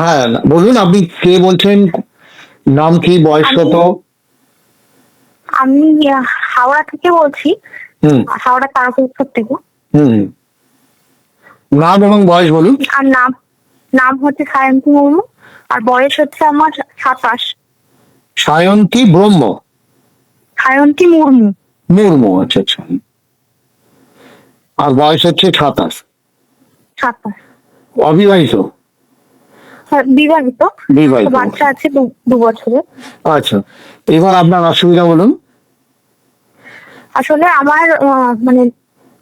হ্যাঁ বলুন আপনি কে বলছেন নাম কি বয়স কত? আমি হাওড়া থেকে বলছি। হুম। হাওড়া তারাপুর থেকে। হুম। নাম এবং বয়স বলুন। আর নাম নাম হচ্ছে সায়ন্তী মুর্মু আর বয়স হচ্ছে আমার সাতাশ। সায়ন্তী ব্রহ্ম? সায়ন্তী মুর্মু। মুর্মু আচ্ছা আচ্ছা। আর বয়স হচ্ছে সাতাশ। সাতাশ। অবিবাহিত? বিবাহিত। বিবাহিত। বাচ্চা আছে দু- বছরের আচ্ছা। এবার আপনার অসুবিধা বলুন। আসলে আমার মানে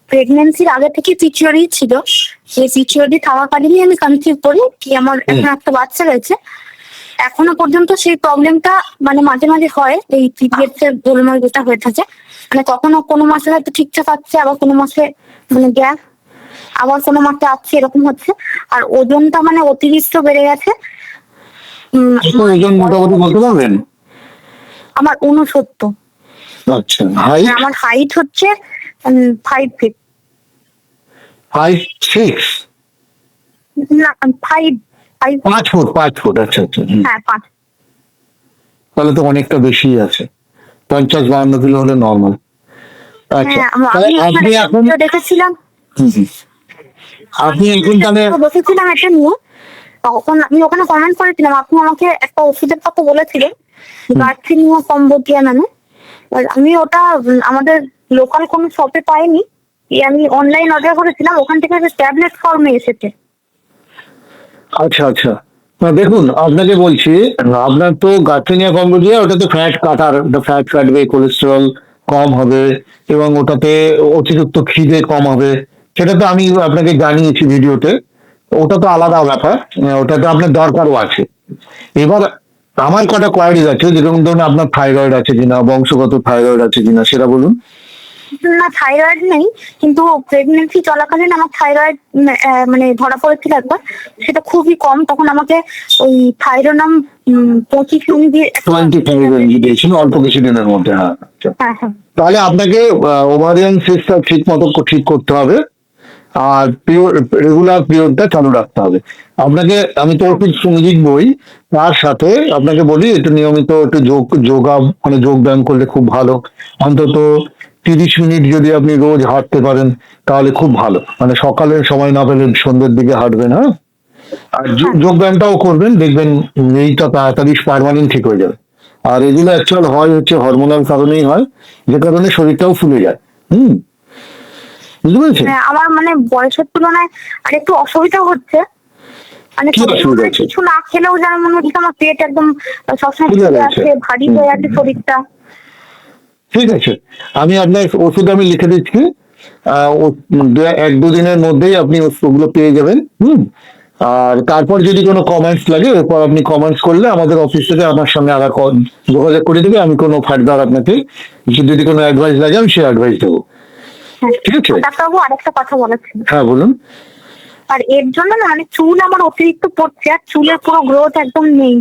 প্রেগনেন্সির আগে থেকে পিচিওরি ছিল। সেই পিচিওরি থাকাকালীনই আমি কনসিভ করি কি আমার এখন একটা বাচ্চা রয়েছে। এখনও পর্যন্ত সেই প্রবলেমটা মানে মাঝে মাঝে হয় এই পিরিয়ডস এর গোলমাল যেটা হয়ে থাকে। মানে কখনো কোনো মাসে হয়তো ঠিকঠাক আছে আবার কোনো মাসে মানে গ্যাস আবার কোনো মাসে আছে এরকম হচ্ছে। আর ওজনটা মানে অতিরিক্ত বেড়ে গেছে। ওজন মোটামুটি বলতে পারবেন? আমার উনসত্তর আচ্ছা হাইট আমার হাইট হচ্ছে ফাইভ ফিট ফাইভ সিক্স না ফাইভ ফাইভ পাঁচ ফুট পাঁচ ফুট আচ্ছা আচ্ছা হ্যাঁ পাঁচ। তাহলে তো অনেকটা বেশি আছে। পঞ্চাশ বাহান্ন কিলো হলে নর্মাল আচ্ছা হ্যাঁ এখন দেখেছিলাম। আপনি এখন তাহলে দেখেছিলাম এটা নিয়ে। তখন আমি ওখানে কমেন্ট করেছিলাম। আপনি আমাকে একটা ওষুধের কথা বলেছিলেন। গার্সিনিয়া কম্বোডিয়া নামে। আমি ওটা আমাদের লোকাল কোনো শপে পাইনি। আমি অনলাইন অর্ডার করেছিলাম। ওখান থেকে একটা ট্যাবলেট ফর্মে এসেছে। আচ্ছা আচ্ছা। না দেখুন আপনাকে বলছি আপনার তো গার্থেনিয়া কম্বোডিয়া ওটাতে ফ্যাট কাটার ওটা ফ্যাট কাটবে কোলেস্টেরল কম হবে এবং ওটাতে অতিরিক্ত খিদে কম হবে। সেটা তো আমি আপনাকে জানিয়েছি ভিডিওতে। ওটা তো আলাদা ব্যাপার আহ, ওটাতে আপনার দরকারও আছে। এবার আমার কটা কোয়ারিজ আছে যেরকম ধরুন আপনার থাইরয়েড আছে কিনা বংশগত থাইরয়েড আছে কিনা সেটা বলুন। না থাইরয়েড নেই কিন্তু প্রেগনেন্সি চলাকালীন আমার থাইরয়েড মানে ধরা পড়েছিল একবার। সেটা খুবই কম তখন আমাকে ওই থাইরোনাম পঁচিশ একটা- টোয়েন্টি থাইরয়েড দিয়েছেন অল্প কিছুদিনের মধ্যে হ্যাঁ। হ্যাঁ হ্যাঁ। তাহলে আপনাকে ওভারিয়ান সিস্টেম ঠিক মতো ঠিক করতে হবে। আর পিওর রেগুলার পিরিয়ডটা চালু রাখতে হবে। আপনাকে আমি তো ওষুধ সংগীত বই তার সাথে আপনাকে বলি একটু নিয়মিত একটু যোগ যোগা মানে যোগ ব্যায়াম করলে খুব ভালো। অন্তত তিরিশ মিনিট যদি আপনি রোজ হাঁটতে পারেন তাহলে খুব ভালো। মানে সকালে সময় না পেলে সন্ধ্যের দিকে হাঁটবেন হ্যাঁ? আর যোগ ব্যায়ামটাও করবেন দেখবেন এইটা তাড়াতাড়ি পারমানেন্ট ঠিক হয়ে যাবে। আর এগুলো অ্যাকচুয়াল হয় হচ্ছে হরমোনাল কারণেই হয় যে কারণে শরীরটাও ফুলে যায়। হুম? বুঝতে পেরেছেন? হ্যাঁ, আমার মানে বয়সের তুলনায় আর একটু অসুবিধা হচ্ছে। মানে কিছু না খেলেও যেন মনে হচ্ছে আমার পেট একদম সবসময়। আছে ভারী হয়ে আছে শরীরটা। ঠিক আছে। আমি আপনার ওষুধ আমি লিখে দিচ্ছি। এক দুদিনের মধ্যেই আপনি ওষুধগুলো পেয়ে যাবেন। হুম? আর তারপর যদি কোনো কমেন্টস লাগে এরপর আপনি কমেন্টস করলে আমাদের অফিস থেকে আমার সঙ্গে আবার যোগাযোগ করে দেবে। আমি কোনো ফার্দার আপনাকে যদি কোনো অ্যাডভাইস লাগে আমি সেই অ্যাডভাইস দেবো। ঠিক আছে। ডাক্তারবাবু আরেকটা কথা বলেছেন। হ্যাঁ বলুন। আর এর জন্য না মানে চুল আমার অতিরিক্ত পড়ছে আর চুলের পুরো গ্রোথ একদম নেই।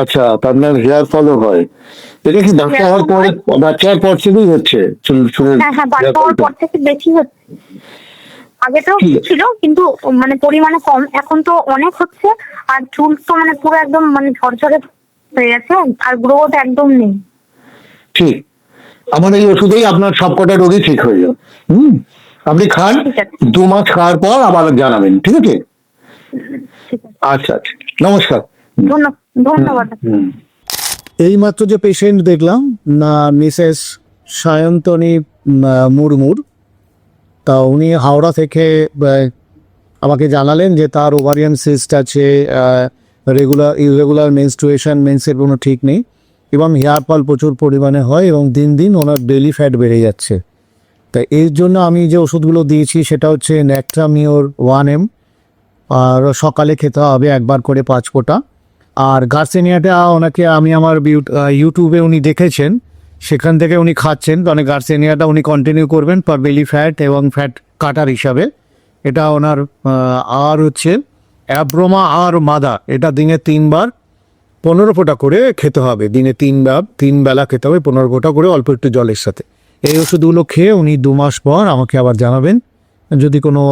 আচ্ছা তা আপনার হেয়ার ফলও হয়। এটা কি বাচ্চা হওয়ার পরে বাচ্চা হওয়ার পর থেকেই হচ্ছে? চুল চুলের হ্যাঁ হ্যাঁ বাচ্চা হওয়ার পর থেকে বেশি হচ্ছে। ঠিক আছে। ছিল কিন্তু মানে পরিমাণে কম। এখন তো অনেক হচ্ছে আর চুল তো মানে পুরো একদম মানে ঝরঝরে হয়ে গেছে আর গ্রোথ একদম নেই। ঠিক। আমার এই ওষুধেই আপনার সবকটা রোগই ঠিক হয়ে যাবে। হুম? আপনি খান দু মাস খাওয়ার পর আবার জানাবেন ঠিক আছে? আচ্ছা আচ্ছা। নমস্কার। ধন্যবাদ। হুম এইমাত্র যে পেশেন্ট দেখলাম না মিসেস সায়ন্তনী মুরমুর তা উনি হাওড়া থেকে আমাকে জানালেন যে তার ওভারিয়ান সিস্ট আছে রেগুলার ইরেগুলার মেনস্ট্রুয়েশন মেন্সের কোনো ঠিক নেই। এবং হেয়ার ফল প্রচুর পরিমাণে হয় এবং দিন দিন ওনার ডেলি ফ্যাট বেড়ে যাচ্ছে। তা এর জন্য আমি যে ওষুধগুলো দিয়েছি সেটা হচ্ছে ন্যাক্ট্রামিওর ওয়ান এম আর সকালে খেতে হবে একবার করে পাঁচ ফোঁটা। আর গার্সেনিয়াটা ওনাকে আমি আমার ইউটিউবে উনি দেখেছেন, সেখান থেকে উনি খাচ্ছেন মানে গার্সেনিয়াটা উনি কন্টিনিউ করবেন পার বেলি ফ্যাট এবং ফ্যাট কাটার হিসাবে। এটা ওনার আর হচ্ছে অ্যাব্রোমা আর মাদা এটা দিনে তিনবার পনেরো ফোঁটা করে খেতে হবে। দিনে তিন ব্যাপ তিন বেলা খেতে হবে, পনেরো ফোঁটা করে অল্প একটু জলের সাথে। এই ওষুধগুলো খেয়ে উনি দু মাস পর আমাকে আবার জানাবেন, যদি কোনো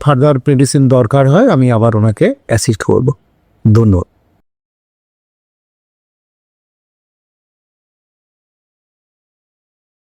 ফার্দার মেডিসিন দরকার হয়, আমি আবার ওনাকে অ্যাসিস্ট করব। ধন্যবাদ।